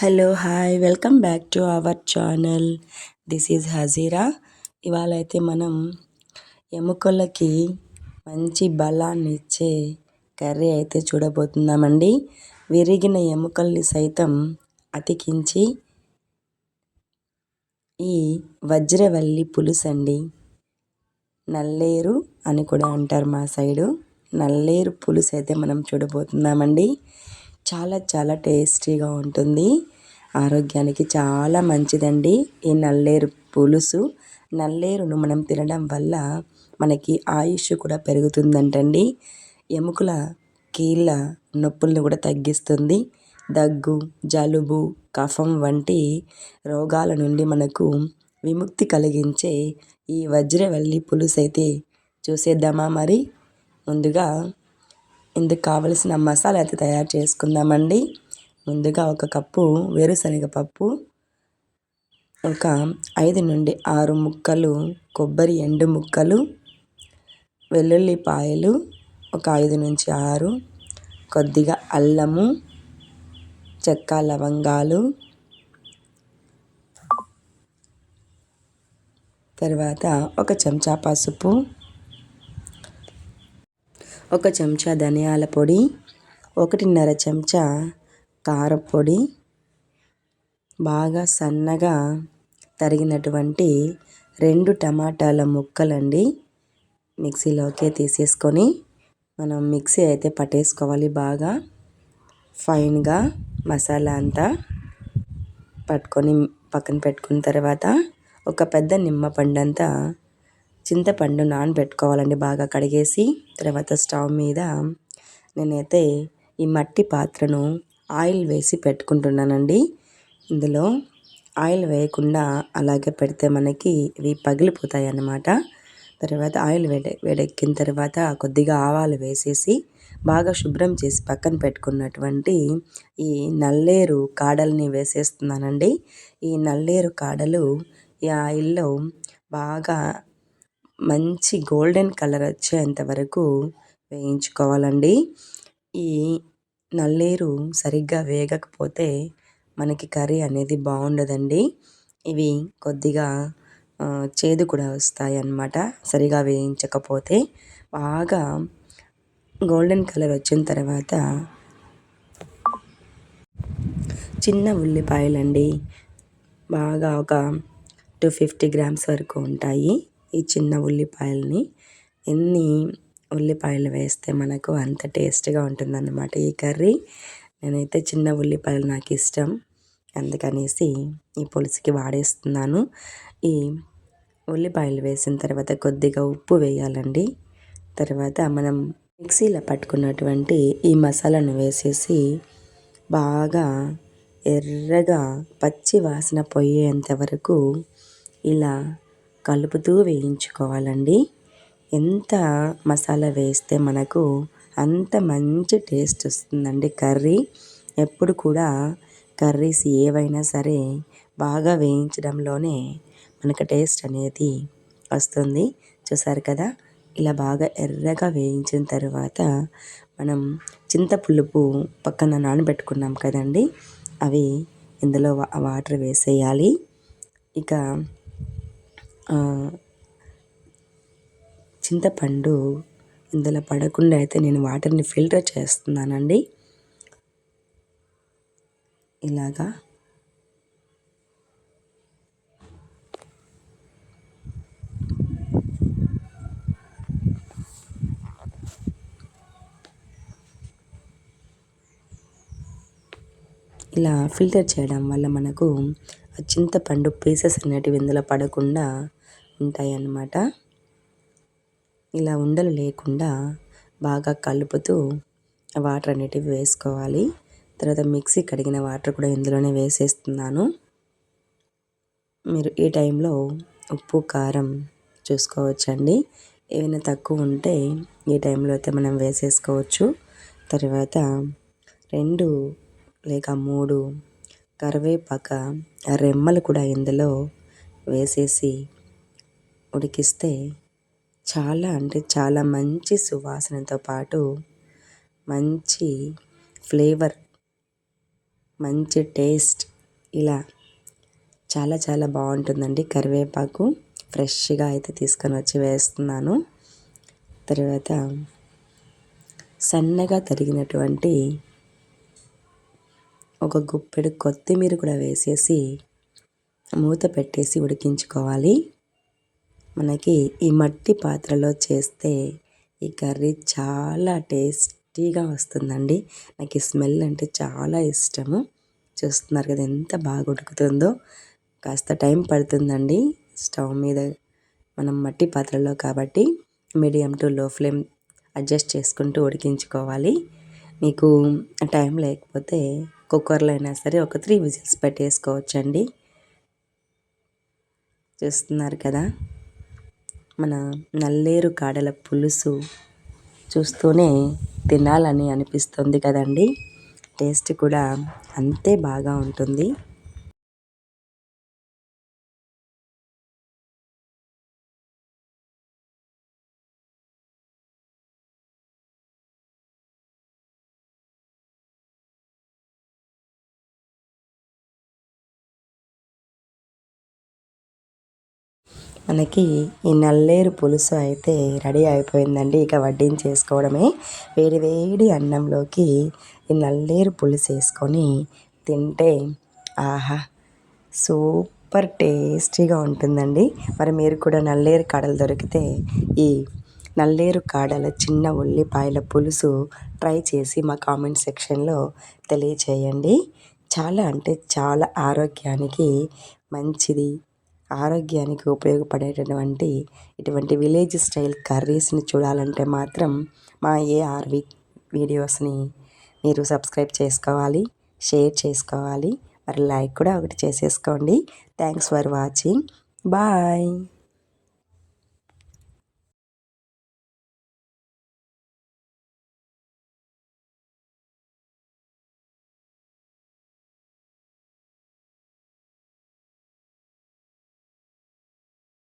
Hello hi welcome back to our channel. This is Hajira. ఇవాళ అయితే మనం ఎముకలకి మంచి బలాన్ని ఇచ్చే కర్రీ అయితే చూడబోతున్నామండి. విరిగిన ఎముకల్ని సైతం అతికించి ఈ వజ్రవల్లి పులుసు అండి నల్లేరు అని కూడా అంటారు మా సైడు. నల్లేరు పులుసు అయితే మనం చూడబోతున్నామండి. చాలా చాలా టేస్టీగా ఉంటుంది. ఆరోగ్యానికి చాలా మంచిదండి. ఈ నల్లేరు పులుసు నల్లేరును మనం తినడం వల్ల మనకి ఆయుష్ కూడా పెరుగుతుందంటండి. ఎముకల కీళ్ళ నొప్పులను కూడా తగ్గిస్తుంది. దగ్గు జలుబు కఫం వంటి రోగాల నుండి మనకు విముక్తి కలిగించే ఈ వజ్రవల్లి పులుసు అయితే చూసేద్దామా మరి? ముందుగా ఇందుకు కావలసిన మసాలా అయితే తయారు చేసుకుందామండి. ముందుగా ఒక కప్పు వేరుశనగ పప్పు ఒక ఐదు నుండి ఆరు ముక్కలు కొబ్బరి ఎండు ముక్కలు వెల్లుల్లిపాయలు ఒక ఐదు నుంచి ఆరు కొద్దిగా అల్లము చెక్క లవంగాలు తర్వాత ఒక చెంచా పసుపు ఒక చెంచా ధనియాల పొడి ఒకటిన్నర చెంచా కారపొడి బాగా సన్నగా తరిగినటువంటి రెండు టమాటాల ముక్కలండి మిక్సీలోకే తీసేసుకొని మనం మిక్సీ అయితే పట్టేసుకోవాలి బాగా. ఫైన్గా మసాలా అంతా పట్టుకొని పక్కన పెట్టుకున్న తర్వాత ఒక పెద్ద నిమ్మ పండంతా చింతపండు నానబెట్టుకోవాలండి. బాగా కడిగేసి తర్వాత స్టవ్ మీద నేనైతే ఈ మట్టి పాత్రను ఆయిల్ వేసి పెట్టుకుంటున్నానండి. ఇందులో ఆయిల్ వేయకుండా అలాగే పెడితే మనకి ఇవి పగిలిపోతాయి అన్నమాట తర్వాత ఆయిల్ వేడే వేడెక్కిన తర్వాత కొద్దిగా ఆవాలు వేసేసి బాగా శుభ్రం చేసి పక్కన పెట్టుకున్నటువంటి ఈ నల్లేరు కాడల్ని వేసేస్తున్నానండి. ఈ నల్లేరు కాడలు ఈ ఆయిల్లో బాగా మంచి గోల్డెన్ కలర్ వచ్చేంత వరకు వేయించుకోవాలండి. ఈ నల్లేరు సరిగ్గా వేగకపోతే మనకి కర్రీ అనేది బాగుండదండి. ఇవి కొద్దిగా చేదు కూడా వస్తాయి అన్నమాట సరిగా వేయించకపోతే బాగా గోల్డెన్ కలర్ వచ్చిన తర్వాత చిన్న ఉల్లిపాయలండి. బాగా ఒక టూ ఫిఫ్టీ గ్రామ్స్ వరకు ఉంటాయి. ఈ చిన్న ఉల్లిపాయలని ఎన్ని ఉల్లిపాయలు వేస్తే మనకు అంత టేస్ట్గా ఉంటుందన్నమాట. ఈ కర్రీ నేనైతే చిన్న ఉల్లిపాయలు నాకు ఇష్టం. అందుకనేసి ఈ పులుసుకి వాడేస్తున్నాను. ఈ ఉల్లిపాయలు వేసిన తర్వాత కొద్దిగా ఉప్పు వేయాలండి. తర్వాత మనం మిక్సీలో పట్టుకున్నటువంటి ఈ మసాలాను వేసేసి బాగా ఎర్రగా పచ్చి వాసన పోయేంత వరకు ఇలా కలుపుతూ వేయించుకోవాలండి. ఎంత మసాలా వేస్తే మనకు అంత మంచి టేస్ట్ వస్తుందండి కర్రీ. ఎప్పుడు కూడా కర్రీస్ ఏవైనా సరే బాగా వేయించడంలోనే మనకు టేస్ట్ అనేది వస్తుంది. చూసారు కదా? ఇలా బాగా ఎర్రగా వేయించిన తర్వాత మనం చింతపులుపు పక్కన నానబెట్టుకున్నాం కదండి? అవి ఇందులో వాటర్ వేసేయాలి. ఇక చింతపండు ఇందులో పడకుండా అయితే నేను వాటర్ని ఫిల్టర్ చేస్తున్నానండి. ఇలాగా. ఇలా ఫిల్టర్ చేయడం వల్ల మనకు ఆ చింతపండు పీసెస్ అనేటివి ఇందులో పడకుండా ఉంటాయి అన్నమాట ఇలా ఉండలు లేకుండా బాగా కలుపుతూ వాటర్ అనేటివి వేసుకోవాలి. తర్వాత మిక్సీ కడిగిన వాటర్ కూడా ఇందులోనే వేసేస్తున్నాను. మీరు ఈ టైంలో ఉప్పు కారం చూసుకోవచ్చండి. ఏమైనా తక్కువ ఉంటే ఈ టైంలో అయితే మనం వేసేసుకోవచ్చు. తర్వాత రెండు లేక మూడు కరివేపాక రెమ్మలు కూడా ఇందులో వేసేసి ఉడికిస్తే చాలా అంటే చాలా మంచి సువాసనతో పాటు మంచి ఫ్లేవర్ మంచి టేస్ట్ ఇలా చాలా చాలా బాగుంటుందండి. కరివేపాకు ఫ్రెష్గా అయితే తీసుకొని వచ్చి వేస్తున్నాను. తర్వాత సన్నగా తరిగినటువంటి ఒక గుప్పెడు కొత్తిమీర కూడా వేసేసి మూత పెట్టేసి ఉడికించుకోవాలి. మనకి ఈ మట్టి పాత్రలో చేస్తే ఈ కర్రీ చాలా టేస్టీగా వస్తుందండి. నాకు ఈ స్మెల్ అంటే చాలా ఇష్టము. చూస్తున్నారు కదా ఎంత బాగా ఉడుకుతుందో. కాస్త టైం పడుతుందండి. స్టవ్ మీద మనం మట్టి పాత్రలో కాబట్టి medium to low flame adjust చేసుకుంటూ ఉడికించుకోవాలి. మీకు టైం లేకపోతే కుక్కర్లో అయినా సరే ఒక త్రీ విజిల్స్ పెట్టేసుకోవచ్చండి. చూస్తున్నారు కదా. మన నల్లేరు కాడల పులుసు చూస్తూనే తినాలని అనిపిస్తుంది కదండి. టేస్ట్ కూడా అంతే బాగా ఉంటుంది. మనకి ఈ నల్లేరు పులుసు అయితే రెడీ అయిపోయిందండి. ఇక వడ్డించేసుకోవడమే. వేడి వేడి అన్నంలోకి ఈ నల్లేరు పులుసు వేసుకొని తింటే ఆహా సూపర్ టేస్టీగా ఉంటుందండి. మరి మీరు కూడా నల్లేరు కాడలు దొరికితే ఈ నల్లేరు కాడల చిన్న ఉల్లిపాయల పులుసు ట్రై చేసి మా కామెంట్ సెక్షన్లో తెలియచేయండి. చాలా అంటే చాలా ఆరోగ్యానికి మంచిది. ఆరోగ్యానికి ఉపయోగపడేటటువంటి ఇటువంటి విలేజ్ స్టైల్ కర్రీస్ని చూడాలంటే మాత్రం మా ఏఆర్వి వీడియోస్ని మీరు సబ్స్క్రైబ్ చేసుకోవాలి షేర్ చేసుకోవాలి. మరి లైక్ కూడా ఒకటి చేసేసుకోండి. Thanks for watching. బాయ్.